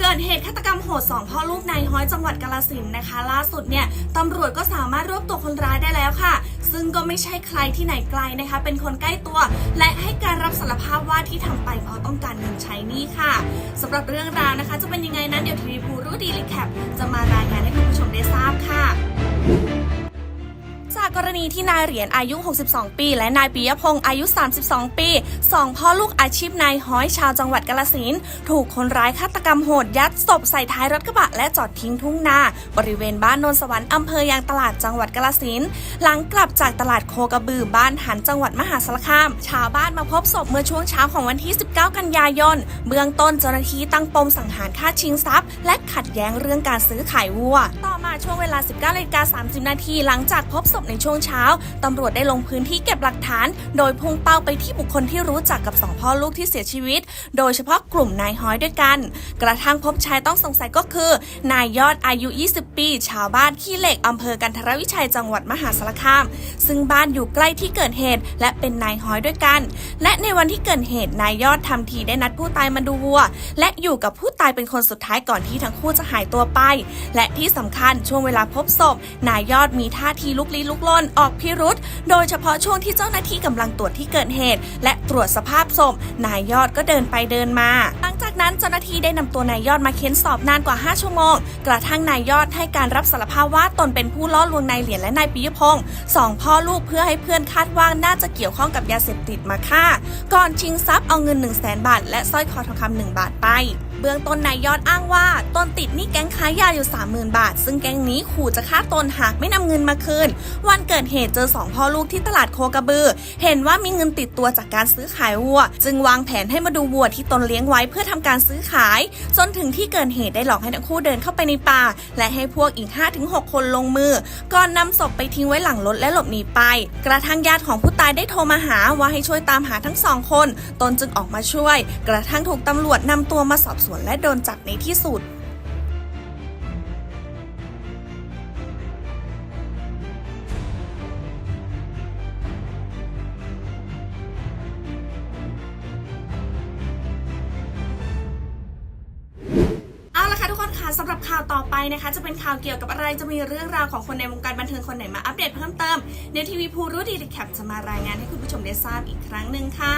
เกิดเหตุฆาตกรรมโหดสองพ่อลูกในห้อยจังหวัดกาลสินนะคะ ล่าสุดเนี่ยตำรวจก็สามารถรวบตัวคนร้ายได้แล้วค่ะ ซึ่งก็ไม่ใช่ใครที่ไหนไกลนะคะ เป็นคนใกล้ตัว และให้การรับสารภาพว่าที่ทำไปเพราะต้องการเงินใช้หนี้ค่ะสำหรับเรื่องราวนะคะ จะเป็นยังไงนั้นเดี๋ยวทีวีพูรู้ดีรีแคปจะมารายงานให้คุณผู้ชมได้ทราบค่ะ จากกรณีที่นายเหรียญอายุ 62 ปี และนายปิยพงศ์อายุ 32 ปีสองพ่อลูกอาชีพนายห้อยชาวจังหวัดกาลสินถูกคนร้ายฆาตกรรมโหดยัดศพใส่ท้ายรถกระบะและจอดทิ้งทุ่งนา บริเวณบ้านนนสวรรค์อำเภอยางตลาดจังหวัดกาลสินหลังกลับจากตลาดโคกระบือบ้านหันจังหวัดมหาสารคาม ชาวบ้านมาพบศพเมื่อช่วงเช้าของวันที่ 19 กันยายน เบื้องต้นเจ้าหน้าที่ตั้งปมสังหารฆ่าชิงทรัพย์ และขัดแย้งเรื่องการซื้อขายวัว ต่อมาช่วงเวลา 19นาฬิกา30 นาทีหลังจากพบศพในช่วงเช้าตำรวจได้ลงพื้นที่เก็บหลักฐาน โดยพุ่งเป้าไปที่บุคคลที่รู้จักกับสองพ่อลูกที่เสียชีวิต โดยเฉพาะกลุ่มนายฮ้อยด้วยกัน กระทั่งพบชายต้องสงสัยก็คือ นายยอดอายุ 20 ปี ชาวบ้านขี้เหล็กอำเภอกันทรวิชัยจังหวัดมหาสารคาม ซึ่งบ้านอยู่ใกล้ที่เกิดเหตุ และเป็นนายฮ้อยด้วยกัน และในวันที่เกิดเหตุนายยอดทำทีได้นัดผู้ตายมาดูวัว และอยู่กับผู้ตายเป็นคนสุดท้ายก่อนที่ทั้งคู่จะหายตัวไป และที่สำคัญช่วงเวลาพบศพนายยอดมีท่าทีลุกลี้ลุกลนออกพิรุษโดยเฉพาะช่วงที่เจ้าหน้าที่กำลังตรวจที่เกิดเหตุ และตรวจสภาพศพนายยอดก็เดินไปเดินมา หลังจากนั้นเจ้าหน้าที่ได้นำตัวนายยอดมาเค้นสอบนานกว่า 5 ชั่วโมง กระทั่งนายยอดให้การรับสารภาพว่าตนเป็นผู้ล่อลวงนายเหรียญและนายปิยพงศ์สองพ่อลูกเพื่อให้เพื่อนคาดว่าน่าจะเกี่ยวข้องกับยาเสพติดมาฆ่า ก่อนชิงทรัพย์เอาเงิน 1 0 0 0 0แบาท และสร้อยคอทองคำ1บาทไปเบื้องต้นนายยอดอ้างว่าตนติดหนี้แก๊งค้ายาอยู่ 30,000 บาท ซึ่งแก๊งนี้ขู่จะฆ่าตนหากไม่นำเงินมาคืนวันเกิดเหตุเจอสองพ่อลูกที่ตลาดโคกระบือ เห็นว่ามีเงินติดตัวจากการซื้อขายวัว จึงวางแผนให้มาดูวัวที่ตนเลี้ยงไว้เพื่อทำการซื้อขาย จนถึงที่เกิดเหตุได้หลอกให้ทั้งคู่เดินเข้าไปในป่า และให้พวกอีก 5-6 คนลงมือ ก่อนนำศพไปทิ้งไว้หลังรถและหลบหนีไป กระทั่งญาติของผู้ตายได้โทรมาหาว่าให้ช่วยตามหาทั้งสองคน ตนจึงออกมาช่วย กระทั่งถูกตำรวจนำตัวมาสอบสวนและโดนจับในที่สุดะคะทุกคนค่ะสำหรับข่าวต่อไปนะคะ จะเป็นข่าวเกี่ยวกับอะไรจะมีเรื่องราวของคนในวงการบันเทิงคนไหนมาอัปเดตเพิ่มเติมเดลทีวีพูรู้ดีรีแคปจะมารายงานให้คุณผู้ชมได้ทราบอีกครั้งหนึ่งค่ะ